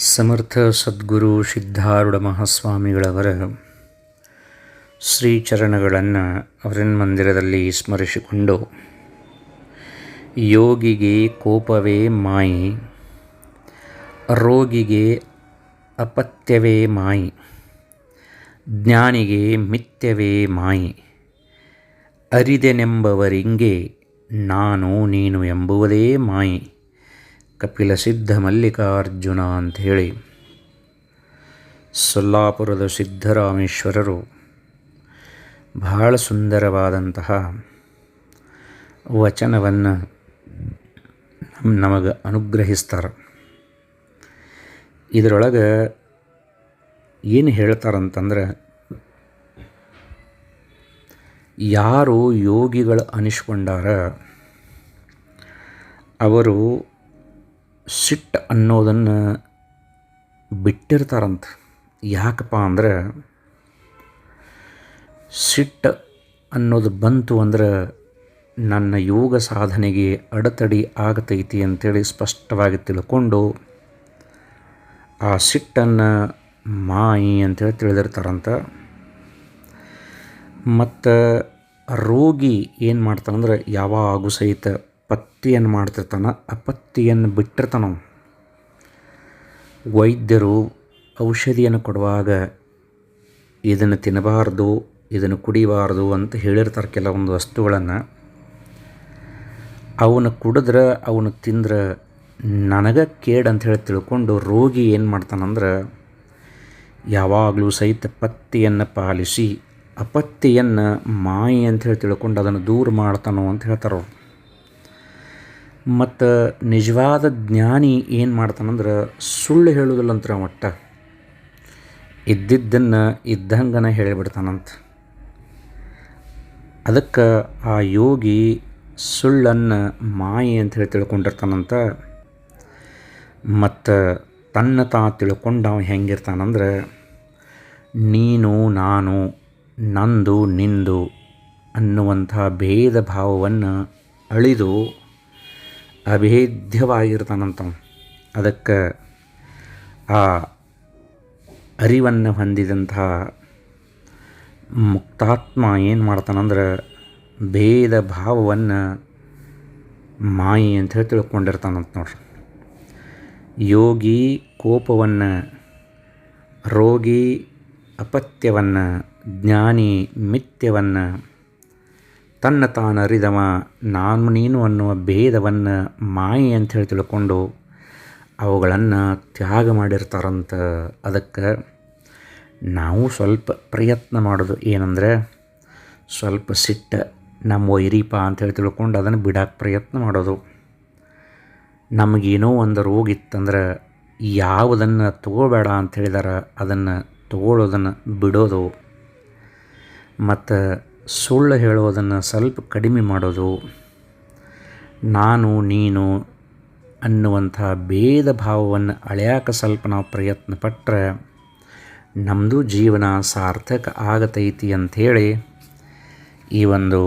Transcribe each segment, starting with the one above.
ಸಮರ್ಥ ಸದ್ಗುರು ಸಿದ್ಧಾರೂಢ ಮಹಾಸ್ವಾಮಿಗಳವರ ಶ್ರೀಚರಣಗಳನ್ನು ಮಂದಿರದಲ್ಲಿ ಸ್ಮರಿಸಿಕೊಂಡು, ಯೋಗಿಗೆ ಕೋಪವೇ ಮಾಯಿ, ರೋಗಿಗೆ ಅಪತ್ಯವೇ ಮಾಯಿ, ಜ್ಞಾನಿಗೆ ಮಿಥ್ಯವೇ ಮಾಯಿ, ಅರಿದೆನೆಂಬವರಿಂಗೆ ನಾನು ನೀನು ಎಂಬುವುದೇ ಮಾಯಿ. ಕಪಿಲ ಸಿದ್ಧ ಮಲ್ಲಿಕಾರ್ಜುನ ಅಂಥೇಳಿ. ಸೊಲ್ಲಾಪುರದ ಸಿದ್ಧರಾಮೇಶ್ವರರು ಬಹಳ ಸುಂದರವಾದಂತಹ ವಚನವನ್ನು ನಮಗೆ ಅನುಗ್ರಹಿಸ್ತಾರೆ. ಇದರೊಳಗೆ ಏನು ಹೇಳ್ತಾರಂತಂದ್ರೆ, ಯಾರು ಯೋಗಿಗಳು ಅನಿಸ್ಕೊಂಡಾರ, ಅವರು ಸಿಟ್ಟು ಅನ್ನೋದನ್ನು ಬಿಟ್ಟಿರ್ತಾರಂತ. ಯಾಕಪ್ಪ ಅಂದ್ರೆ ಸಿಟ್ಟು ಅನ್ನೋದು ಬಂತು ಅಂದ್ರೆ ನನ್ನ ಯೋಗ ಸಾಧನೆಗೆ ಅಡೆತಡೆ ಆಗತೈತಿ ಅಂತೇಳಿ ಸ್ಪಷ್ಟವಾಗಿ ತಿಳ್ಕೊಂಡು ಆ ಸಿಟ್ಟನ್ನು ಮಾಯಿ ಅಂತೇಳಿ ತಿಳಿದಿರ್ತಾರಂತ. ಮತ್ತು ರೋಗಿ ಏನು ಮಾಡ್ತಾನಂದ್ರೆ ಯಾವಾಗೂ ಸಹಿತ ಪತ್ತಿಯನ್ನು ಮಾಡ್ತಿರ್ತಾನೆ ಅಪತ್ತಿಯನ್ನು ಬಿಟ್ಟಿರ್ತಾನ ವೈದ್ಯರು ಔಷಧಿಯನ್ನು ಕೊಡುವಾಗ ಇದನ್ನು ತಿನ್ನಬಾರ್ದು, ಇದನ್ನು ಕುಡಿಬಾರ್ದು ಅಂತ ಹೇಳಿರ್ತಾರೆ ಕೆಲವೊಂದು ವಸ್ತುಗಳನ್ನು. ಅವನು ಕುಡಿದ್ರೆ, ಅವನು ತಿಂದ್ರೆ ನನಗೆ ಕೇಡು ಅಂತ ಹೇಳಿ ತಿಳ್ಕೊಂಡು ರೋಗಿ ಏನು ಮಾಡ್ತಾನಂದ್ರೆ, ಯಾವಾಗಲೂ ಸಹಿತ ಪತ್ತಿಯನ್ನು ಪಾಲಿಸಿ, ಅಪತ್ತಿಯನ್ನು ಮಾಯಿ ಅಂತ ಹೇಳಿ ತಿಳ್ಕೊಂಡು ಅದನ್ನು ದೂರ ಮಾಡ್ತಾನೋ ಅಂತ ಹೇಳ್ತಾರೆ ಅವ್ರು. ಮತ್ತು ನಿಜವಾದ ಜ್ಞಾನಿ ಏನು ಮಾಡ್ತಾನಂದ್ರೆ ಸುಳ್ಳು ಹೇಳುವುದಿಲ್ಲಂತ್ರ ಮಟ್ಟ ಇದ್ದಿದ್ದನ್ನು ಇದ್ದಂಗನ ಹೇಳಿಬಿಡ್ತಾನಂತ. ಅದಕ್ಕೆ ಆ ಯೋಗಿ ಸುಳ್ಳನ್ನು ಮಾಯಿ ಅಂತ ಹೇಳಿ ತಿಳ್ಕೊಂಡಿರ್ತಾನಂತ. ಮತ್ತು ತನ್ನ ತಾ ತಿಳ್ಕೊಂಡವ ಹೆಂಗಿರ್ತಾನಂದ್ರೆ, ನೀನು, ನಾನು, ನಂದು, ನಿಂದು ಅನ್ನುವಂಥ ಭೇದ ಭಾವವನ್ನು ಅಳಿದು ಅಭೇದ್ಯವಾಗಿರ್ತಾನಂತ ಅದಕ್ಕೆ ಆ ಅರಿವನ್ನು ಹೊಂದಿದಂತಹ ಮುಕ್ತಾತ್ಮ ಏನು ಮಾಡ್ತಾನಂದ್ರೆ ಭೇದ ಭಾವವನ್ನು ಮಾಯಿ ಅಂತ ಹೇಳಿ ತಿಳ್ಕೊಂಡಿರ್ತಾನಂತ ನೋಡ್ರಿ. ಯೋಗಿ ಕೋಪವನ್ನು, ರೋಗಿ ಅಪತ್ಯವನ್ನು, ಜ್ಞಾನಿ ಮಿಥ್ಯವನ್ನು ತನ್ನ ತಾನು ಅರಿದವ, ನಾನು ನೀನು ಅನ್ನುವ ಭೇದವನ್ನು ಮಾಯೆ ಹೇಳಿ ತಿಳ್ಕೊಂಡು ಅವುಗಳನ್ನು ತ್ಯಾಗ ಮಾಡಿರ್ತಾರಂತ ಅದಕ್ಕೆ ನಾವು ಸ್ವಲ್ಪ ಪ್ರಯತ್ನ ಮಾಡೋದು ಏನಂದರೆ ಸ್ವಲ್ಪ ಸಿಟ್ಟ ನಮ್ಮ ವೈರಿಪ ಅಂತೇಳಿ ತಿಳ್ಕೊಂಡು ಅದನ್ನು ಬಿಡಕ್ಕೆ ಪ್ರಯತ್ನ ಮಾಡೋದು. ನಮಗೇನೋ ಒಂದು ರೋಗ ಇತ್ತಂದ್ರೆ ಯಾವುದನ್ನು ತಗೋಬೇಡ ಅಂತ ಹೇಳಿದಾರೆ ಅದನ್ನು ತಗೊಳ್ಳೋದನ್ನು ಬಿಡೋದು. ಮತ್ತು ಸುಳ್ಳು ಹೇಳೋದನ್ನು ಸ್ವಲ್ಪ ಕಡಿಮೆ ಮಾಡೋದು, ನಾನು, ನೀನು ಅನ್ನುವಂಥ ಭೇದ ಭಾವವನ್ನು ಅಳ್ಯಾಕ ಸ್ವಲ್ಪ ನಾವು ಪ್ರಯತ್ನ ಪಟ್ಟರೆ ನಮ್ಮದು ಜೀವನ ಸಾರ್ಥಕ ಆಗತೈತಿ ಅಂಥೇಳಿ ಈ ಒಂದು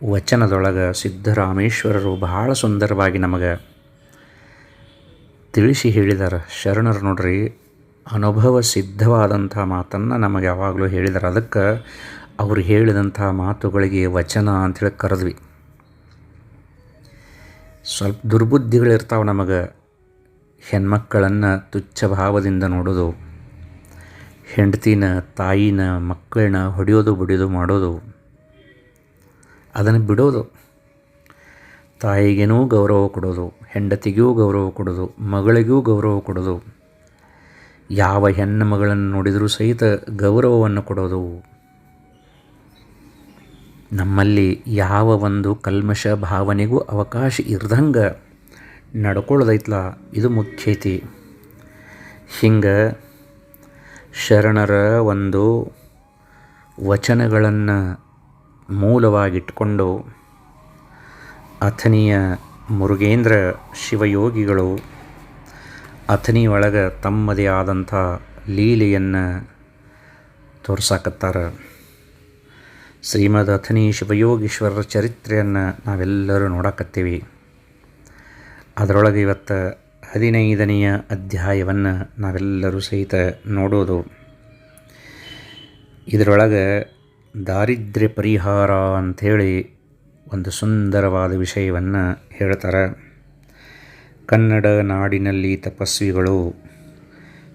ವಚನದೊಳಗೆ ಸಿದ್ದರಾಮೇಶ್ವರರು ಬಹಳ ಸುಂದರವಾಗಿ ನಮಗೆ ತಿಳಿಸಿ ಹೇಳಿದ್ದಾರೆ ಶರಣರು ನೋಡ್ರಿ, ಅನುಭವ ಸಿದ್ಧವಾದಂಥ ಮಾತನ್ನು ನಮಗೆ ಯಾವಾಗಲೂ ಹೇಳಿದ್ದಾರೆ ಅದಕ್ಕೆ ಅವರು ಹೇಳಿದಂಥ ಮಾತುಗಳಿಗೆ ವಚನ ಅಂಥೇಳಿ ಕರೆದ್ವಿ. ಸ್ವಲ್ಪ ದುರ್ಬುದ್ಧಿಗಳಿರ್ತಾವೆ ನಮಗೆ. ಹೆಣ್ಮಕ್ಕಳನ್ನು ತುಚ್ಛ ಭಾವದಿಂದ ನೋಡೋದು, ಹೆಂಡತಿನ, ತಾಯಿನ, ಮಕ್ಕಳನ್ನ ಹೊಡೆಯೋದು ಬಡಿಯೋದು ಮಾಡೋದು, ಅದನ್ನು ಬಿಡೋದು. ತಾಯಿಗೇನೂ ಗೌರವ ಕೊಡೋದು, ಹೆಂಡತಿಗೂ ಗೌರವ ಕೊಡೋದು, ಮಗಳಿಗೂ ಗೌರವ ಕೊಡೋದು, ಯಾವ ಹೆಣ್ಣು ಮಗಳನ್ನು ನೋಡಿದರೂ ಸಹಿತ ಗೌರವವನ್ನು ಕೊಡೋದು. ನಮ್ಮಲ್ಲಿ ಯಾವ ಒಂದು ಕಲ್ಮಶ ಭಾವನೆಗೂ ಅವಕಾಶ ಇರ್ದಂಗೆ ನಡ್ಕೊಳ್ಳೋದೈತ್ಲ, ಇದು ಮುಖ್ಯ ಐತಿ ಹಿಂಗೆ ಶರಣರ ಒಂದು ವಚನಗಳನ್ನು ಮೂಲವಾಗಿಟ್ಕೊಂಡು ಅಥನಿಯ ಮುರುಗೇಂದ್ರ ಶಿವಯೋಗಿಗಳು ಅಥನಿಯೊಳಗೆ ತಮ್ಮದೇ ಆದಂಥ ಲೀಲೆಯನ್ನು ತೋರ್ಸಾಕತ್ತಾರ. ಶ್ರೀಮದ್ ಅಥನಿ ಶಿವಯೋಗೀಶ್ವರರ ಚರಿತ್ರೆಯನ್ನು ನಾವೆಲ್ಲರೂ ನೋಡಕತ್ತೀವಿ. ಅದರೊಳಗೆ ಇವತ್ತು ಹದಿನೈದನೆಯ ಅಧ್ಯಾಯವನ್ನು ನಾವೆಲ್ಲರೂ ಸಹಿತ ನೋಡೋದು. ಇದರೊಳಗೆ ದಾರಿದ್ರ್ಯ ಪರಿಹಾರ ಅಂಥೇಳಿ ಒಂದು ಸುಂದರವಾದ ವಿಷಯವನ್ನು ಹೇಳ್ತಾರೆ. ಕನ್ನಡ ನಾಡಿನಲ್ಲಿ ತಪಸ್ವಿಗಳು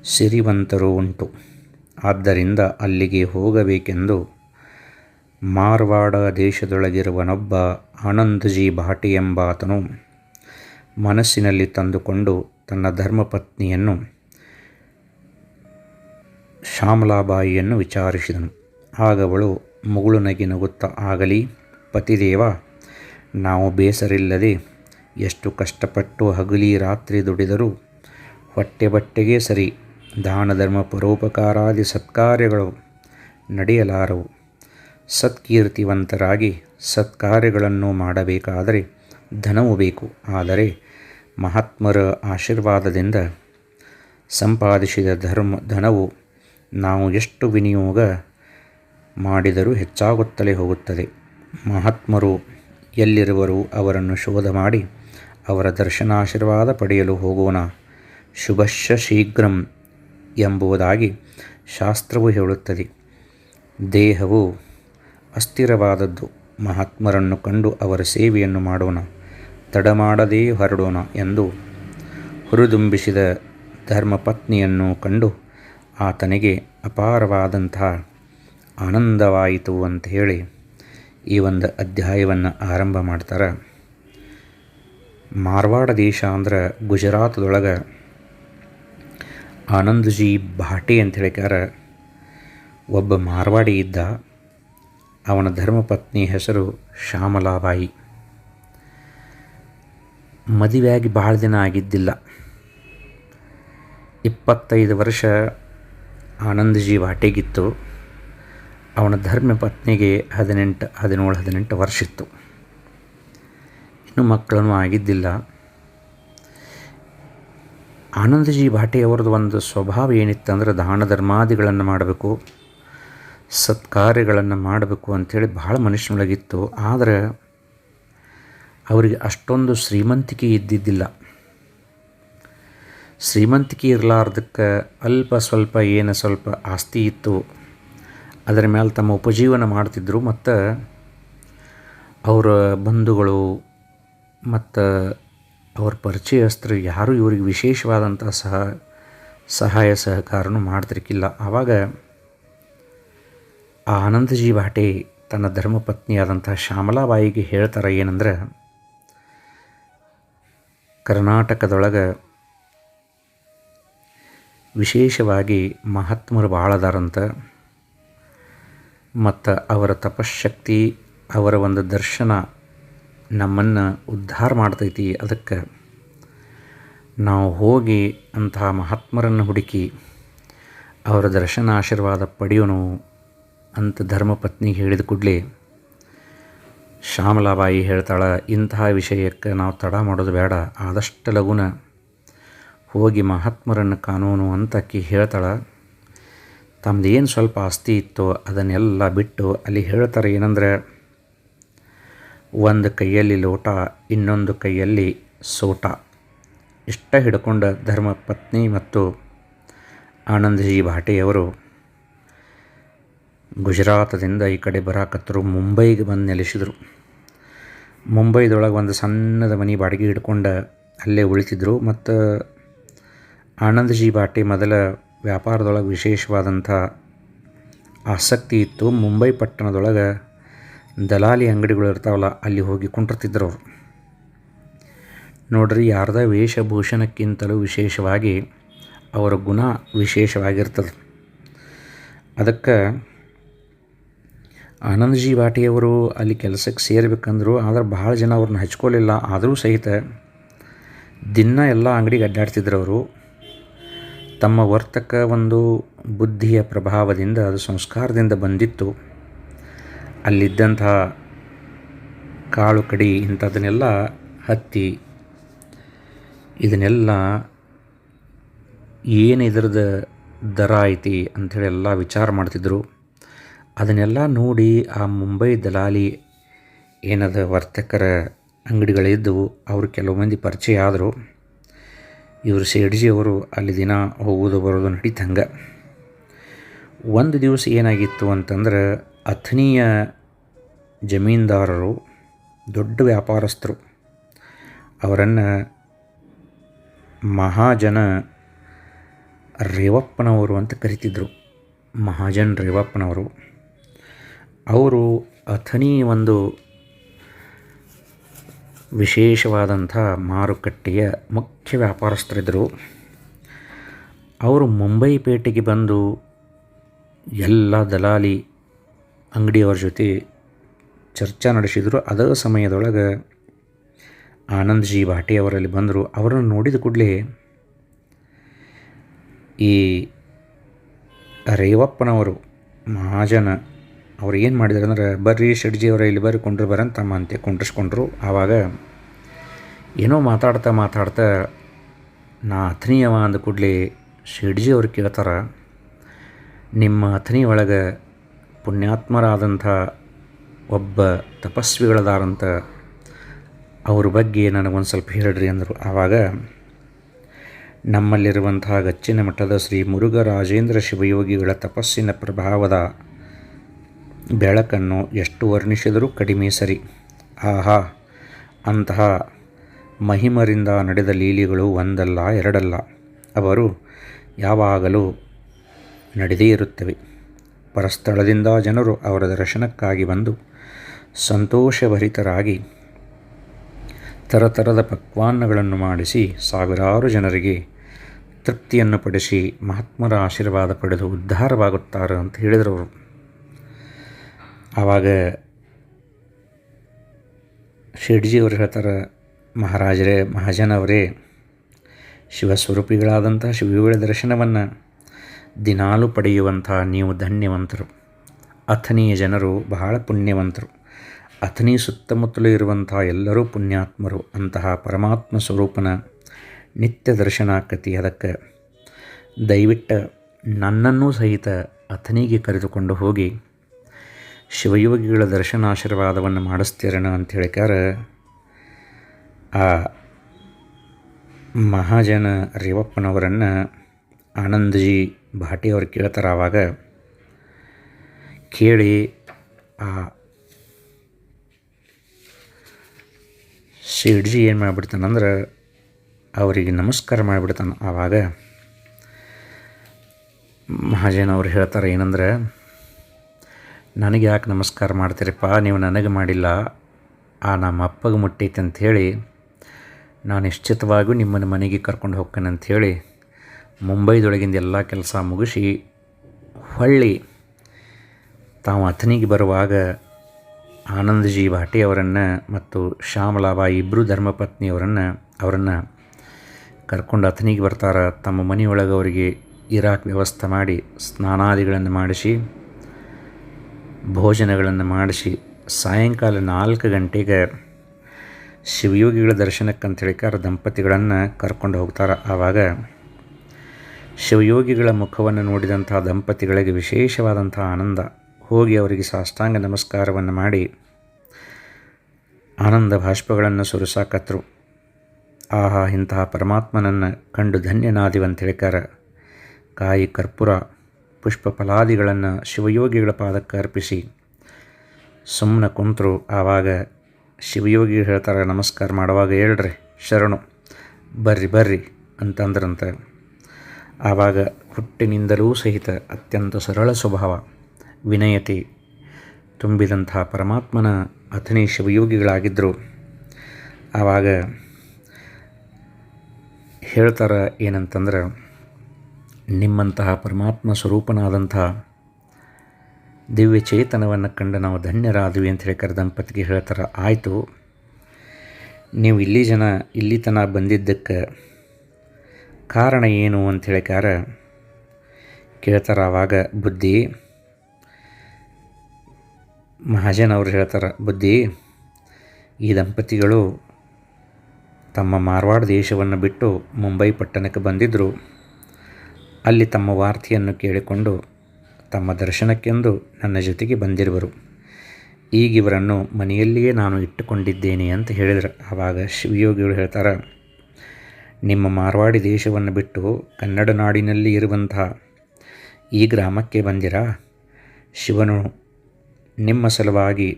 ಸಿರಿವಂತರು ಉಂಟು. ಆದ್ದರಿಂದ ಅಲ್ಲಿಗೆ ಹೋಗಬೇಕೆಂದು ಮಾರ್ವಾಡ ದೇಶದೊಳಗಿರುವನೊಬ್ಬ ಆನಂದಜಿ ಭಾಟಿ ಎಂಬಾತನು ಮನಸ್ಸಿನಲ್ಲಿ ತಂದುಕೊಂಡು ತನ್ನ ಧರ್ಮಪತ್ನಿಯನ್ನು ಶ್ಯಾಮಲಾಬಾಯಿಯನ್ನು ವಿಚಾರಿಸಿದನು. ಆಗವಳು ಮುಗುಳು ನಗಿ ನಗುತ್ತಾ ಆಗಲಿ ಪತಿದೇವ, ನಾವು ಬೇಸರಿಲ್ಲದೆ ಎಷ್ಟು ಕಷ್ಟಪಟ್ಟು ಹಗಲಿ ರಾತ್ರಿ ದುಡಿದರೂ ಹೊಟ್ಟೆ ಬಟ್ಟೆಗೆ ಸರಿ ದಾನ ಧರ್ಮ ಪರೋಪಕಾರಾದಿ ಸತ್ಕಾರ್ಯಗಳು ನಡೆಯಲಾರವು. ಸತ್ಕೀರ್ತಿವಂತರಾಗಿ ಸತ್ಕಾರ್ಯಗಳನ್ನು ಮಾಡಬೇಕಾದರೆ ಧನವು ಬೇಕು. ಆದರೆ ಮಹಾತ್ಮರ ಆಶೀರ್ವಾದದಿಂದ ಸಂಪಾದಿಸಿದ ಧರ್ಮ, ಧನವು ನಾವು ಎಷ್ಟು ವಿನಿಯೋಗ ಮಾಡಿದರೂ ಹೆಚ್ಚಾಗುತ್ತಲೇ ಹೋಗುತ್ತದೆ. ಮಹಾತ್ಮರು ಎಲ್ಲಿರುವರು ಅವರನ್ನು ಶೋಧ ಮಾಡಿ ಅವರ ದರ್ಶನಾಶೀರ್ವಾದ ಪಡೆಯಲು ಹೋಗೋಣ. ಶುಭಶ ಶೀಘ್ರಂ ಎಂಬುದಾಗಿ ಶಾಸ್ತ್ರವು ಹೇಳುತ್ತದೆ. ದೇಹವು ಅಸ್ಥಿರವಾದದ್ದು. ಮಹಾತ್ಮರನ್ನು ಕಂಡು ಅವರ ಸೇವೆಯನ್ನು ಮಾಡೋಣ. ತಡಮಾಡದೇ ಹೊರಡೋಣ ಎಂದು ಹುರಿದುಂಬಿಸಿದ ಧರ್ಮಪತ್ನಿಯನ್ನು ಕಂಡು ಆತನಿಗೆ ಅಪಾರವಾದಂತಹ ಆನಂದವಾಯಿತು ಅಂತ ಹೇಳಿ ಈ ಒಂದು ಅಧ್ಯಾಯವನ್ನು ಆರಂಭ ಮಾಡ್ತಾರೆ. ಮಾರ್ವಾಡ ದೇಶ ಅಂದ್ರೆ ಗುಜರಾತದೊಳಗೆ ಆನಂದಜಿ ಭಾಟೆ ಅಂತ ಹೇಳಿಕಾರ ಒಬ್ಬ ಮಾರ್ವಾಡಿ ಇದ್ದ ಅವನ ಧರ್ಮಪತ್ನಿ ಹೆಸರು ಶ್ಯಾಮಲಾಬಾಯಿ. ಮದುವೆಯಾಗಿ ಭಾಳ ದಿನ ಆಗಿದ್ದಿಲ್ಲ. ಇಪ್ಪತ್ತೈದು ವರ್ಷ ಆನಂದಜಿ ವಾಟೆಗಿತ್ತು. ಅವನ ಧರ್ಮ ಪತ್ನಿಗೆ ಹದಿನೆಂಟು, ಹದಿನೇಳು, ಹದಿನೆಂಟು ವರ್ಷ ಇತ್ತು. ಇನ್ನೂ ಮಕ್ಕಳನ್ನು ಆಗಿದ್ದಿಲ್ಲ. ಆನಂದಜಿ ಭಾಟೆಯವರದ್ದು ಒಂದು ಸ್ವಭಾವ ಏನಿತ್ತಂದ್ರೆ ದಾನ ಧರ್ಮಾದಿಗಳನ್ನು ಮಾಡಬೇಕು. ಸತ್ಕಾರ್ಯಗಳನ್ನು ಮಾಡಬೇಕು ಅಂಥೇಳಿ ಭಾಳ ಮನುಷ್ಯನೊಳಗಿತ್ತು ಆದರೆ ಅವರಿಗೆ ಅಷ್ಟೊಂದು ಶ್ರೀಮಂತಿಕೆ ಇದ್ದಿದ್ದಿಲ್ಲ. ಶ್ರೀಮಂತಿಕೆ ಇರಲಾರ್ದಕ್ಕೆ ಅಲ್ಪ ಸ್ವಲ್ಪ ಏನು ಸ್ವಲ್ಪ ಆಸ್ತಿ ಇತ್ತು. ಅದರ ಮೇಲೆ ತಮ್ಮ ಉಪಜೀವನ ಮಾಡ್ತಿದ್ದರು ಮತ್ತು ಅವರ ಬಂಧುಗಳು ಮತ್ತು ಅವ್ರ ಪರಿಚಯಸ್ಥರು ಯಾರೂ ಇವ್ರಿಗೆ ವಿಶೇಷವಾದಂಥ ಸಹ ಸಹಾಯ ಸಹಕಾರನೂ ಮಾಡ್ತಿರ್ಕಿಲ್ಲ. ಆವಾಗ ಆನಂದಜಿ ಭಾಟೆ ತನ್ನ ಧರ್ಮಪತ್ನಿಯಾದಂಥ ಶ್ಯಾಮಲಾಬಾಯಿಗೆ ಹೇಳ್ತಾರೆ ಏನಂದ್ರೆ, ಕರ್ನಾಟಕದೊಳಗೆ ವಿಶೇಷವಾಗಿ ಮಹಾತ್ಮರು ಭಾಳ ಅದಾರಂತ ಮತ್ತು ಅವರ ತಪಶಕ್ತಿ ಅವರ ಒಂದು ದರ್ಶನ ನಮ್ಮನ್ನು ಉದ್ಧಾರ ಮಾಡ್ತೈತಿ. ಅದಕ್ಕೆ ನಾವು ಹೋಗಿ ಅಂತಹ ಮಹಾತ್ಮರನ್ನು ಹುಡುಕಿ ಅವರ ದರ್ಶನ ಆಶೀರ್ವಾದ ಪಡೆಯೋನು ಅಂತ ಧರ್ಮಪತ್ನಿಗೆ ಹೇಳಿದ ಕೂಡಲೇ ಶ್ಯಾಮಲಾಬಾಯಿ ಹೇಳ್ತಾಳೆ, ಇಂತಹ ವಿಷಯಕ್ಕೆ ನಾವು ತಡ ಮಾಡೋದು ಬೇಡ, ಆದಷ್ಟು ಲಗುನ. ಹೋಗಿ ಮಹಾತ್ಮರನ್ನು ಕಾನೂನು ಅಂತ ಅಕ್ಕಿ ಹೇಳ್ತಾಳೆ ತಮ್ಮದು ಏನು ಸ್ವಲ್ಪ ಆಸ್ತಿ ಇತ್ತೋ ಅದನ್ನೆಲ್ಲ ಬಿಟ್ಟು ಅಲ್ಲಿ ಹೇಳ್ತಾರೆ ಏನಂದ್ರೆ, ಒಂದು ಕೈಯಲ್ಲಿ ಲೋಟ, ಇನ್ನೊಂದು ಕೈಯಲ್ಲಿ ಸೋಟ. ಇಷ್ಟ ಹಿಡ್ಕೊಂಡ ಧರ್ಮಪತ್ನಿ ಮತ್ತು ಆನಂದಜಿ ಭಾಟೆಯವರು ಗುಜರಾತದಿಂದ ಈ ಕಡೆ ಬರಾಕತ್ತರು. ಮುಂಬೈಗೆ ಬಂದು ನೆಲೆಸಿದರು. ಮುಂಬೈದೊಳಗೆ ಒಂದು ಸಣ್ಣದ ಮನೆ ಬಾಡಿಗೆ ಹಿಡ್ಕೊಂಡು ಅಲ್ಲೇ ಉಳಿತಿದ್ರು. ಮತ್ತು ಆನಂದಜಿ ಬಾಟೆ ಮೊದಲ ವ್ಯಾಪಾರದೊಳಗೆ ವಿಶೇಷವಾದಂಥ ಆಸಕ್ತಿ ಇತ್ತು. ಮುಂಬೈ ಪಟ್ಟಣದೊಳಗೆ ದಲಾಲಿ ಅಂಗಡಿಗಳು ಇರ್ತಾವಲ್ಲ, ಅಲ್ಲಿ ಹೋಗಿ ಕುಂಟಿರ್ತಿದ್ರು ಅವರು. ನೋಡ್ರಿ, ಯಾರ್ದ ವೇಷಭೂಷಣಕ್ಕಿಂತಲೂ ವಿಶೇಷವಾಗಿ ಅವರ ಗುಣ ವಿಶೇಷವಾಗಿರ್ತದೆ. ಅದಕ್ಕೆ ಆನಂದಜಿ ಭಾಟಿಯವರು ಅಲ್ಲಿ ಕೆಲಸಕ್ಕೆ ಸೇರಬೇಕಂದ್ರು, ಆದ್ರೆ ಭಾಳ ಜನ ಅವ್ರನ್ನ ಹಚ್ಕೊಳ್ಳಿಲ್ಲ ಆದರೂ ಸಹಿತ ದಿನ ಎಲ್ಲ ಅಂಗಡಿಗೆ ಅಡ್ಡಾಡ್ತಿದ್ರು ಅವರು ತಮ್ಮ ವರ್ತಕ ಒಂದು ಬುದ್ಧಿಯ ಪ್ರಭಾವದಿಂದ ಅದು ಸಂಸ್ಕಾರದಿಂದ ಬಂದಿತ್ತು. ಅಲ್ಲಿದ್ದಂತಹ ಕಾಳು ಕಡಿ ಇಂಥದನ್ನೆಲ್ಲ ಹತ್ತಿ, ಇದನ್ನೆಲ್ಲ ಏನು ಇದ್ರದ್ದು ದರ ಐತಿ ಅಂಥೇಳಿ ಎಲ್ಲ ವಿಚಾರ ಮಾಡ್ತಿದ್ರು. ಅದನ್ನೆಲ್ಲ ನೋಡಿ ಆ ಮುಂಬೈ ದಲಾಲಿ ಏನದ ವರ್ತಕರ ಅಂಗಡಿಗಳಿದ್ದವು ಅವರು ಕೆಲವು ಮಂದಿ ಪರಿಚಯ ಆದರು. ಇವರು ಅವರು ಅಲ್ಲಿ ದಿನ ಹೋಗೋದು ಬರೋದು ನಡೀತಂಗೆ. ಒಂದು ದಿವಸ ಏನಾಗಿತ್ತು ಅಂತಂದ್ರೆ ಅಥನೀಯ ಜಮೀನ್ದಾರರು, ದೊಡ್ಡ ವ್ಯಾಪಾರಸ್ಥರು, ಅವರನ್ನು ಮಹಾಜನ ರೇವಪ್ಪನವರು ಅಂತ ಕರಿತಿದ್ದರು ಮಹಾಜನ್ ರೇವಪ್ಪನವರು. ಅವರು ಅಥಣಿ ಒಂದು ವಿಶೇಷವಾದಂಥ ಮಾರುಕಟ್ಟೆಯ ಮುಖ್ಯ ವ್ಯಾಪಾರಸ್ಥರಿದ್ದರು. ಅವರು ಮುಂಬೈ ಪೇಟೆಗೆ ಬಂದು ಎಲ್ಲ ದಲಾಲಿ ಅಂಗಡಿಯವರ ಜೊತೆ ಚರ್ಚೆ ನಡೆಸಿದರು. ಅದೇ ಸಮಯದೊಳಗೆ ಆನಂದ್ಜಿ ಭಾಟಿ ಅವರಲ್ಲಿ ಬಂದರು. ಅವರನ್ನು ನೋಡಿದ ಕೂಡಲೇ ಈ ರೇವಪ್ಪನವರು ಮಹಾಜನ ಅವ್ರು ಏನು ಮಾಡಿದ್ರು ಅಂದ್ರೆ, ಬರ್ರಿ ಶೆಟ್ಜಿ ಅವರ ಇಲ್ಲಿ ಬರ್ರಿ, ಕೊಂಡ್ರು ಬರಂತ ತಮ್ಮ ಅಂತೆ ಕುಂಡ್ರಿಸ್ಕೊಂಡ್ರು. ಆವಾಗ ಏನೋ ಮಾತಾಡ್ತಾ ಮಾತಾಡ್ತಾ, ನಾ ಅಥನಿಯವ ಅಂದ ಕೂಡಲೇ ಶೆಡ್ಜಿ ಅವ್ರು ಕೇಳ್ತಾರ, ನಿಮ್ಮ ಅಥನಿ ಒಳಗೆ ಪುಣ್ಯಾತ್ಮರಾದಂಥ ಒಬ್ಬ ತಪಸ್ವಿಗಳದಾರಂತ, ಅವ್ರ ಬಗ್ಗೆ ನನಗೊಂದು ಸ್ವಲ್ಪ ಹೇಳ್ರಿ ಅಂದರು. ಆವಾಗ ನಮ್ಮಲ್ಲಿರುವಂತಹ ಗಚ್ಚಿನ ಮಠದ ಶ್ರೀ ಮುರುಘರಾಜೇಂದ್ರ ಶಿವಯೋಗಿಗಳ ತಪಸ್ಸಿನ ಪ್ರಭಾವದ ಬೆಳಕನ್ನು ಎಷ್ಟು ವರ್ಣಿಸಿದರೂ ಕಡಿಮೆ ಸರಿ. ಆಹಾ, ಅಂತಹ ಮಹಿಮರಿಂದ ನಡೆದ ಲೀಲಿಗಳು ಒಂದಲ್ಲ, ಎರಡಲ್ಲ. ಅವರು ಯಾವಾಗಲೂ ನಡೆದೇ ಇರುತ್ತವೆ. ಪರಸ್ಥಳದಿಂದ ಜನರು ಅವರ ದರ್ಶನಕ್ಕಾಗಿ ಬಂದು ಸಂತೋಷಭರಿತರಾಗಿ ತರತರದ ಪಕ್ವಾನ್ನಗಳನ್ನು ಮಾಡಿಸಿ ಸಾವಿರಾರು ಜನರಿಗೆ ತೃಪ್ತಿಯನ್ನು ಪಡಿಸಿ ಮಹಾತ್ಮರ ಆಶೀರ್ವಾದ ಪಡೆದು ಉದ್ಧಾರವಾಗುತ್ತಾರೆ ಅಂತ ಹೇಳಿದರು ಆವಾಗ ಶೆಡ್ಜಿಯವರು ಹೇಳ್ತಾರೆ, ಮಹಾರಾಜರೇ, ಮಹಾಜನವರೇ ಶಿವಸ್ವರೂಪಿಗಳಾದಂಥ ಶಿವಗಳ ದರ್ಶನವನ್ನು ದಿನಾಲು ಪಡೆಯುವಂಥ ನೀವು ಧನ್ಯವಂತರು. ಅಥನಿಯ ಜನರು ಬಹಳ ಪುಣ್ಯವಂತರು. ಅಥನಿ ಸುತ್ತಮುತ್ತಲೂ ಇರುವಂಥ ಎಲ್ಲರೂ ಪುಣ್ಯಾತ್ಮರು. ಅಂತಹ ಪರಮಾತ್ಮ ಸ್ವರೂಪನ ನಿತ್ಯ ದರ್ಶನ ಆಕತಿ. ಅದಕ್ಕೆ ದಯವಿಟ್ಟು ನನ್ನನ್ನು ಸಹಿತ ಅಥನಿಗೆ ಕರೆದುಕೊಂಡು ಹೋಗಿ ಶಿವಯೋಗಿಗಳ ದರ್ಶನಾಶೀರ್ವಾದವನ್ನು ಮಾಡಿಸ್ತೀರಣ ಅಂತ ಹೇಳಿಕಾರ ಆ ಮಹಾಜನ ರೇವಪ್ಪನವರನ್ನು ಆನಂದಜಿ ಭಾಟಿ ಅವ್ರು ಕೇಳ್ತಾರೆ ಆವಾಗ ಕೇಳಿ ಆ ಶಿಡ್ಜಿ ಏನು ಮಾಡಿಬಿಡ್ತಾನಂದ್ರೆ ಅವರಿಗೆ ನಮಸ್ಕಾರ ಮಾಡಿಬಿಡ್ತಾನೆ ಆವಾಗ ಮಹಾಜನ್ ಅವ್ರು ಹೇಳ್ತಾರೆ ಏನಂದ್ರೆ ನನಗೆ ಯಾಕೆ ನಮಸ್ಕಾರ ಮಾಡ್ತೀರಪ್ಪ? ನೀವು ನನಗೆ ಮಾಡಿಲ್ಲ. ಆ ನಮ್ಮ ಅಪ್ಪಗೆ ಮುಟ್ಟೈತೆ ಅಂಥೇಳಿ ನಾನು ನಿಶ್ಚಿತವಾಗಿಯೂ ನಿಮ್ಮನ್ನು ಮನೆಗೆ ಕರ್ಕೊಂಡು ಹೋಗ್ತೇನೆ ಅಂಥೇಳಿ ಮುಂಬೈದೊಳಗಿಂದ ಎಲ್ಲ ಕೆಲಸ ಮುಗಿಸಿ, ಹೊಳ್ಳಿ ತಾವು ಅಥನಿಗೆ ಬರುವಾಗ ಆನಂದಜಿ ಭಾಟಿ ಅವರನ್ನು ಮತ್ತು ಶ್ಯಾಮಲಾಬಾಯಿ ಇಬ್ಬರು ಧರ್ಮಪತ್ನಿಯವರನ್ನು ಅವರನ್ನು ಕರ್ಕೊಂಡು ಅಥನಿಗೆ ಬರ್ತಾರೆ. ತಮ್ಮ ಮನೆಯೊಳಗೆ ಅವರಿಗೆ ಇರಾಕ್ ವ್ಯವಸ್ಥೆ ಮಾಡಿ, ಸ್ನಾನಾದಿಗಳನ್ನು ಮಾಡಿಸಿ ಭೋಜನಗಳನ್ನು ಮಾಡಿಸಿ ಸಾಯಂಕಾಲ ನಾಲ್ಕು ಗಂಟೆಗೆ ಶಿವಯೋಗಿಗಳ ದರ್ಶನಕ್ಕೆ ಕಾರ ದಂಪತಿಗಳನ್ನು ಕರ್ಕೊಂಡು ಹೋಗ್ತಾರೆ. ಆವಾಗ ಶಿವಯೋಗಿಗಳ ಮುಖವನ್ನು ನೋಡಿದಂಥ ದಂಪತಿಗಳಿಗೆ ವಿಶೇಷವಾದಂಥ ಆನಂದ. ಹೋಗಿ ಅವರಿಗೆ ಸಾಷ್ಟಾಂಗ ನಮಸ್ಕಾರವನ್ನು ಮಾಡಿ ಆನಂದ ಭಾಷ್ಪಗಳನ್ನು ಸುರಿಸಾಕತ್ರು. ಆಹಾ, ಇಂತಹ ಪರಮಾತ್ಮನನ್ನು ಕಂಡು ಧನ್ಯನಾದಿವಂತ ಹೇಳಿಕಾರ ಕಾಯಿ ಕರ್ಪೂರ ಪುಷ್ಪ ಫಲಾದಿಗಳನ್ನು ಶಿವಯೋಗಿಗಳ ಪಾದಕ್ಕೆ ಅರ್ಪಿಸಿ. ಸುಮ್ಮನೆ ಕುಂತರು ಆವಾಗ ಶಿವಯೋಗಿ ಹೇಳ್ತಾರೆ, ನಮಸ್ಕಾರ ಮಾಡುವಾಗ ಹೇಳ್ರಿ, ಶರಣು, ಬರ್ರಿ ಬರ್ರಿ ಅಂತಂದ್ರಂತೆ. ಆವಾಗ ಹುಟ್ಟಿನಿಂದಲೂ ಸಹಿತ ಅತ್ಯಂತ ಸರಳ ಸ್ವಭಾವ, ವಿನಯತೆ ತುಂಬಿದಂತಹ ಪರಮಾತ್ಮನ ಅಥಣಿ ಶಿವಯೋಗಿಗಳಾಗಿದ್ದರು ಆವಾಗ ಹೇಳ್ತಾರೆ ಏನಂತಂದ್ರೆ ನಿಮ್ಮಂತಹ ಪರಮಾತ್ಮ ಸ್ವರೂಪನಾದಂತಹ ದಿವ್ಯ ಚೇತನವನ್ನು ಕಂಡು ನಾವು ಧನ್ಯರಾದ್ವಿ ಅಂತ ಹೇಳಿ ದಂಪತಿಗೆ ಹೇಳ್ತಾರೆ ಆಯಿತು. ನೀವು ಇಲ್ಲಿ ಜನ ಇಲ್ಲಿ ತನಕ ಬಂದಿದ್ದಕ್ಕೆ ಕಾರಣ ಏನು ಅಂತ ಹೇಳಿಕಾರ ಕೇಳ್ತಾರೆ ಆವಾಗ ಬುದ್ಧಿ. ಮಹಾಜನ್ ಅವರು ಹೇಳ್ತಾರೆ, ಬುದ್ಧಿ, ಈ ದಂಪತಿಗಳು ತಮ್ಮ ಮಾರ್ವಾಡ ದೇಶವನ್ನು ಬಿಟ್ಟು ಮುಂಬೈ ಪಟ್ಟಣಕ್ಕೆ ಬಂದಿದ್ದರು ಅಲ್ಲಿ ತಮ್ಮ ವಾರ್ತೆಯನ್ನು ಕೇಳಿಕೊಂಡು ತಮ್ಮ ದರ್ಶನಕ್ಕೆಂದು ನನ್ನ ಜೊತೆಗೆ ಬಂದಿರುವರು. ಈಗಿವರನ್ನು ಮನೆಯಲ್ಲಿಯೇ ನಾನು ಇಟ್ಟುಕೊಂಡಿದ್ದೇನೆ ಅಂತ ಹೇಳಿದರು. ಆವಾಗ ಶಿವಯೋಗಿಗಳು ಹೇಳ್ತಾರೆ, ನಿಮ್ಮ ಮಾರ್ವಾಡಿ ದೇಶವನ್ನು ಬಿಟ್ಟು ಕನ್ನಡ ನಾಡಿನಲ್ಲಿ ಇರುವಂತಹ ಈ ಗ್ರಾಮಕ್ಕೆ ಬಂದಿರಾ? ಶಿವನು, ನಿಮ್ಮ ಸಲುವಾಗಿ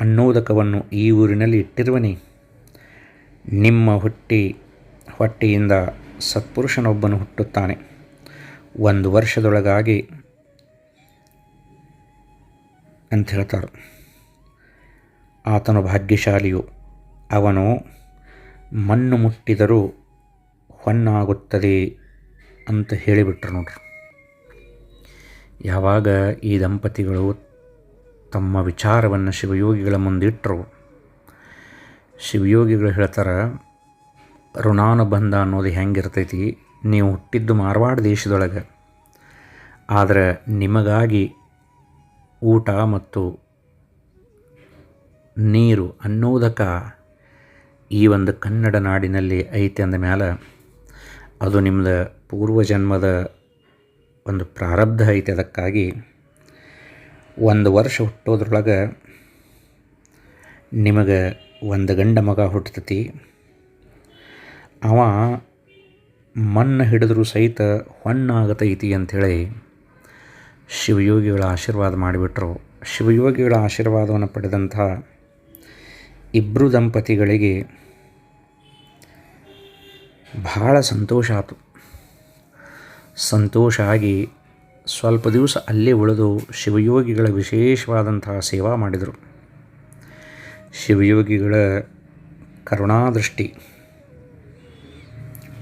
ಅನ್ನೋದಕವನ್ನು ಈ ಊರಿನಲ್ಲಿ ಇಟ್ಟಿರುವನೇ? ನಿಮ್ಮ ಹುಟ್ಟಿ ಹೊಟ್ಟೆಯಿಂದ ಸತ್ಪುರುಷನೊಬ್ಬನು ಹುಟ್ಟುತ್ತಾನೆ. ಒಂದು ವರ್ಷದೊಳಗಾಗಿ ಅಂತ ಹೇಳ್ತಾರೆ. ಆತನು ಭಾಗ್ಯಶಾಲಿಯು. ಅವನು ಮಣ್ಣು ಮುಟ್ಟಿದರೂ ಹೊನ್ನಾಗುತ್ತದೆ ಅಂತ ಹೇಳಿಬಿಟ್ರು ನೋಡ್ರಿ. ಯಾವಾಗ ಈ ದಂಪತಿಗಳು ತಮ್ಮ ವಿಚಾರವನ್ನು ಶಿವಯೋಗಿಗಳ ಮುಂದಿಟ್ಟರು ಶಿವಯೋಗಿಗಳು ಹೇಳ್ತಾರೆ ಋಣಾನುಬಂಧ ಅನ್ನೋದು ಹೆಂಗಿರ್ತೈತಿ? ನೀವು ಹುಟ್ಟಿದ್ದು ಮಾರವಾಡ ದೇಶದೊಳಗೆ. ಆದರೆ ನಿಮಗಾಗಿ ಊಟ ಮತ್ತು ನೀರು ಅನ್ನೋದಕ್ಕೆ ಈ ಒಂದು ಕನ್ನಡ ನಾಡಿನಲ್ಲಿ ಐತೆ ಅಂದ ಮೇಲೆ ಅದು ನಿಮ್ಮದು ಪೂರ್ವಜನ್ಮದ ಒಂದು ಪ್ರಾರಬ್ಧ ಐತೆ ಅದಕ್ಕಾಗಿ ಒಂದು ವರ್ಷ ಹುಟ್ಟೋದ್ರೊಳಗೆ ನಿಮಗೆ ಒಂದು ಗಂಡ ಮಗ ಹುಟ್ಟತತಿ ಅವ ಮಣ್ಣು ಹಿಡಿದ್ರೂ ಸಹಿತ ಹೊಣ್ಣಾಗತೈತಿ ಅಂಥೇಳಿ ಶಿವಯೋಗಿಗಳ ಆಶೀರ್ವಾದ ಮಾಡಿಬಿಟ್ರು. ಶಿವಯೋಗಿಗಳ ಆಶೀರ್ವಾದವನ್ನು ಪಡೆದಂಥ ಇಬ್ಬರು ದಂಪತಿಗಳಿಗೆ ಭಾಳ ಸಂತೋಷ ಆಯಿತು ಸಂತೋಷ ಆಗಿ ಸ್ವಲ್ಪ ದಿವಸ ಅಲ್ಲೇ ಉಳಿದು ಶಿವಯೋಗಿಗಳ ವಿಶೇಷವಾದಂತಹ ಸೇವಾ ಮಾಡಿದರು. ಶಿವಯೋಗಿಗಳ ಕರುಣಾದೃಷ್ಟಿ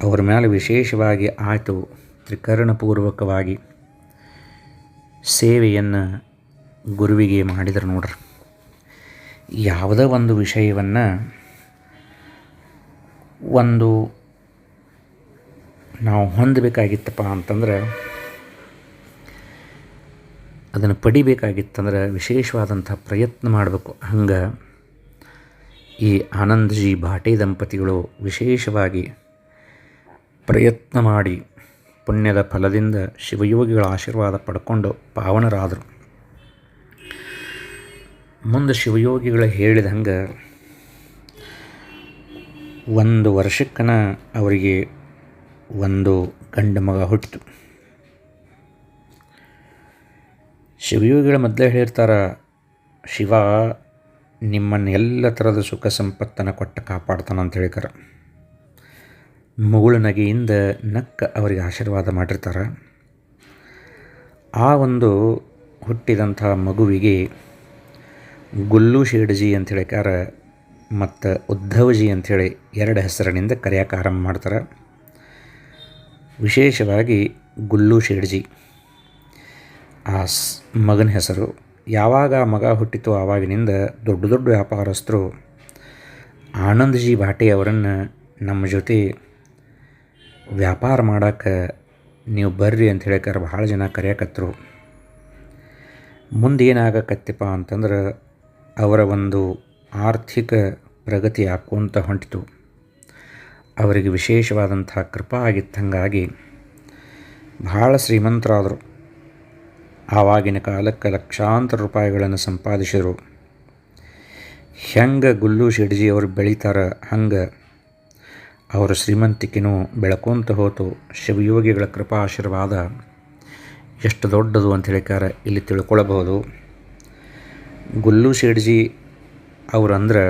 ಅವರ ಮೇಲೆ ವಿಶೇಷವಾಗಿ ಆಯಿತು, ತ್ರಿಕರಣಪೂರ್ವಕವಾಗಿ ಸೇವೆಯನ್ನು ಗುರುವಿಗೆ ಮಾಡಿದರು ನೋಡ್ರಿ. ಯಾವುದೇ ಒಂದು ವಿಷಯವನ್ನು ಒಂದು ನಾವು ಹೊಂದಬೇಕಾಗಿತ್ತಪ್ಪ ಅಂತಂದ್ರೆ, ಅದನ್ನು ಪಡಿಬೇಕಾಗಿತ್ತಂದ್ರೆ ವಿಶೇಷವಾದಂಥ ಪ್ರಯತ್ನ ಮಾಡಬೇಕು. ಹಂಗೆ ಈ ಆನಂದಜಿ ಭಾಟೆ ದಂಪತಿಗಳು ವಿಶೇಷವಾಗಿ ಪ್ರಯತ್ನ ಮಾಡಿ ಪುಣ್ಯದ ಫಲದಿಂದ ಶಿವಯೋಗಿಗಳ ಆಶೀರ್ವಾದ ಪಡ್ಕೊಂಡು ಪಾವನರಾದರು. ಮುಂದೆ ಶಿವಯೋಗಿಗಳು ಹೇಳಿದಂಗೆ, ಒಂದು ವರ್ಷಕ್ಕನ ಅವರಿಗೆ ಒಂದು ಗಂಡು ಮಗ ಹುಟ್ಟಿತು. ಶಿವಯೋಗಿಗಳ ಮೊದಲೇ ಹೇಳಿರ್ತಾರೆ, ಶಿವ ನಿಮ್ಮನ್ನು ಎಲ್ಲ ಥರದ ಸುಖ ಸಂಪತ್ತನ್ನು ಕೊಟ್ಟು ಕಾಪಾಡ್ತಾನೆ ಅಂತ ಹೇಳಿಕರ ಮುಗುಳು ನಗೆಯಿಂದ ನಕ್ಕ ಅವರಿಗೆ ಆಶೀರ್ವಾದ ಮಾಡಿರ್ತಾರೆ. ಆ ಒಂದು ಹುಟ್ಟಿದಂಥ ಮಗುವಿಗೆ ಗುಲ್ಲು ಶೇಡ್ಜಿ ಅಂತ ಹೇಳಿಕಾರ ಮತ್ತು ಉದ್ಧವಜಿ ಅಂಥೇಳಿ ಎರಡು ಹೆಸರಿನಿಂದ ಕರೆಯೋಕೆ ಆರಂಭ ಮಾಡ್ತಾರೆ. ವಿಶೇಷವಾಗಿ ಗುಲ್ಲು ಶೇಡ್ಜಿ. ಆ ಮಗನ ಹೆಸರು. ಯಾವಾಗ ಆ ಮಗ ಹುಟ್ಟಿತೋ ಆವಾಗಿನಿಂದ ದೊಡ್ಡ ದೊಡ್ಡ ವ್ಯಾಪಾರಸ್ಥರು ಆನಂದ್ಜಿ ಭಾಟೆ ಅವರನ್ನು ನಮ್ಮ ಜೊತೆ ವ್ಯಾಪಾರ ಮಾಡೋಕ್ಕೆ ನೀವು ಬರ್ರಿ ಅಂತ ಹೇಳಿಕಾರ ಭಾಳ ಜನ ಕರೆಯಕತ್ತರು ಮುಂದೆ ಅಂತಂದ್ರೆ ಅವರ ಒಂದು ಆರ್ಥಿಕ ಪ್ರಗತಿ ಆಕ್ಕೊಂತ ಹೊಂಟಿತು. ಅವರಿಗೆ ವಿಶೇಷವಾದಂಥ ಕೃಪಾ ಆಗಿತ್ತು ಹಾಗಾಗಿ ಭಾಳ ಶ್ರೀಮಂತರಾದರು. ಆವಾಗಿನ ಕಾಲಕ್ಕೆ ಲಕ್ಷಾಂತರ ರೂಪಾಯಿಗಳನ್ನು ಸಂಪಾದಿಸಿದರು. ಹೆಂಗೆ ಗುಲ್ಲು ಶೆಡ್ಜಿ ಅವರು ಬೆಳೀತಾರೆ ಹಂಗೆ ಅವರ ಶ್ರೀಮಂತಿಕೆನೂ ಬೆಳಕೊಂತ ಹೋತು ಶಿವಯೋಗಿಗಳ ಕೃಪಾ ಆಶೀರ್ವಾದ ಎಷ್ಟು ದೊಡ್ಡದು ಅಂತ ಹೇಳಿಕಾರ ಇಲ್ಲಿ ತಿಳ್ಕೊಳ್ಳಬಹುದು ಗುಲ್ಲು ಶೇಡ್ಜಿ ಅವರಂದ್ರೆ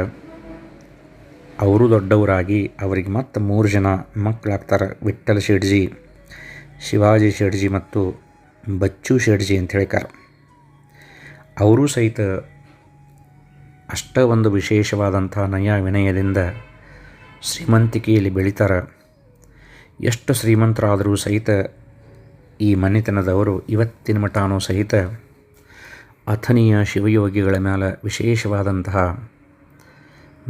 ಅವರು ದೊಡ್ಡವರಾಗಿ ಅವರಿಗೆ ಮತ್ತೆ ಮೂರು ಜನ ಮಕ್ಕಳಾಗ್ತಾರೆ. ವಿಠ್ಠಲ ಶೇಡ್ಜಿ ಶಿವಾಜಿ ಶೇಡ್ಜಿ ಮತ್ತು ಬಚ್ಚು ಶೇಡ್ಜಿ ಅಂತ ಹೇಳಿಕಾರ ಅವರು ಸಹಿತ ಅಷ್ಟ ಒಂದು ವಿಶೇಷವಾದಂಥ ನಯ ವಿನಯದಿಂದ ಶ್ರೀಮಂತಿಕೆಯಲ್ಲಿ ಬೆಳೀತಾರೆ. ಎಷ್ಟು ಶ್ರೀಮಂತರಾದರೂ ಸಹಿತ ಈ ಮನೆತನದವರು ಇವತ್ತಿನ ಮಠಾನೂ ಸಹಿತ ಅಥನೀಯ ಶಿವಯೋಗಿಗಳ ಮೇಲೆ ವಿಶೇಷವಾದಂತಹ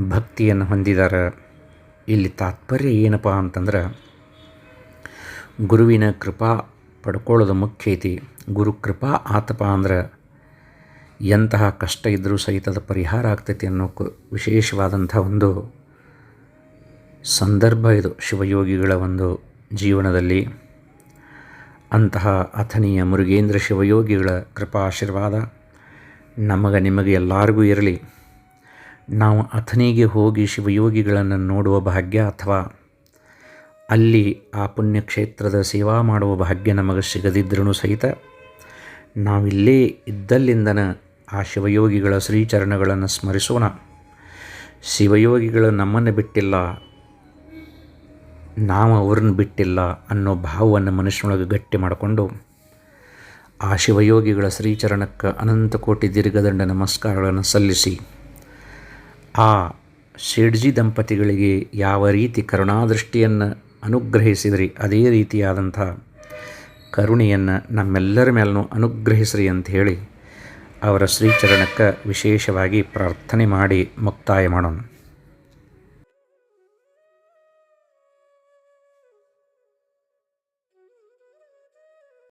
ಭಕ್ತಿಯನ್ನು ಹೊಂದಿದ್ದಾರೆ ಇಲ್ಲಿ ತಾತ್ಪರ್ಯ ಏನಪ್ಪ ಅಂತಂದ್ರೆ ಗುರುವಿನ ಕೃಪಾ ಪಡ್ಕೊಳ್ಳೋದು ಮುಖ್ಯ ಐತಿ. ಗುರು ಕೃಪಾ ಆತಪ ಅಂದ್ರೆ ಎಂತಹ ಕಷ್ಟ ಇದ್ದರೂ ಸಹಿತ ಅದು ಪರಿಹಾರ ಆಗ್ತೈತಿ ಅನ್ನೋ ವಿಶೇಷವಾದಂಥ ಒಂದು ಸಂದರ್ಭ ಇದು ಶಿವಯೋಗಿಗಳ ಒಂದು ಜೀವನದಲ್ಲಿ. ಅಂತಹ ಅಥನೀಯ ಮುರುಗೇಂದ್ರ ಶಿವಯೋಗಿಗಳ ಕೃಪಾ ಆಶೀರ್ವಾದ ನಮಗೆ ನಿಮಗೆ ಎಲ್ಲರಿಗೂ ಇರಲಿ. ನಾವು ಅಥನಿಗೆ ಹೋಗಿ ಶಿವಯೋಗಿಗಳನ್ನು ನೋಡುವ ಭಾಗ್ಯ ಅಥವಾ ಅಲ್ಲಿ ಆ ಪುಣ್ಯಕ್ಷೇತ್ರದ ಸೇವಾ ಮಾಡುವ ಭಾಗ್ಯ ನಮಗೆ ಸಿಗದಿದ್ರೂ ಸಹಿತ ನಾವಿಲ್ಲೇ ಇದ್ದಲ್ಲಿಂದನ ಆ ಶಿವಯೋಗಿಗಳ ಶ್ರೀಚರಣಗಳನ್ನು ಸ್ಮರಿಸೋಣ. ಶಿವಯೋಗಿಗಳು ನಮ್ಮನ್ನು ಬಿಟ್ಟಿಲ್ಲ ನಾವು ಅವ್ರನ್ನ ಬಿಟ್ಟಿಲ್ಲ ಅನ್ನೋ ಭಾವವನ್ನು ಮನುಷ್ಯನೊಳಗೆ ಗಟ್ಟಿ ಮಾಡಿಕೊಂಡು ಆ ಶಿವಯೋಗಿಗಳ ಶ್ರೀಚರಣಕ್ಕೆ ಅನಂತ ಕೋಟಿ ದೀರ್ಘದಂಡ ನಮಸ್ಕಾರಗಳನ್ನು ಸಲ್ಲಿಸಿ ಆ ಶೇಡ್ಜಿ ದಂಪತಿಗಳಿಗೆ ಯಾವ ರೀತಿ ಕರುಣಾದೃಷ್ಟಿಯನ್ನು ಅನುಗ್ರಹಿಸಿದ್ರಿ, ಅದೇ ರೀತಿಯಾದಂಥ ಕರುಣೆಯನ್ನು ನಮ್ಮೆಲ್ಲರ ಮೇಲೂ ಅನುಗ್ರಹಿಸ್ರಿ ಅಂತ ಹೇಳಿ ಅವರ ಶ್ರೀಚರಣಕ್ಕೆ ವಿಶೇಷವಾಗಿ ಪ್ರಾರ್ಥನೆ ಮಾಡಿ ಮುಕ್ತಾಯ ಮಾಡೋಣ.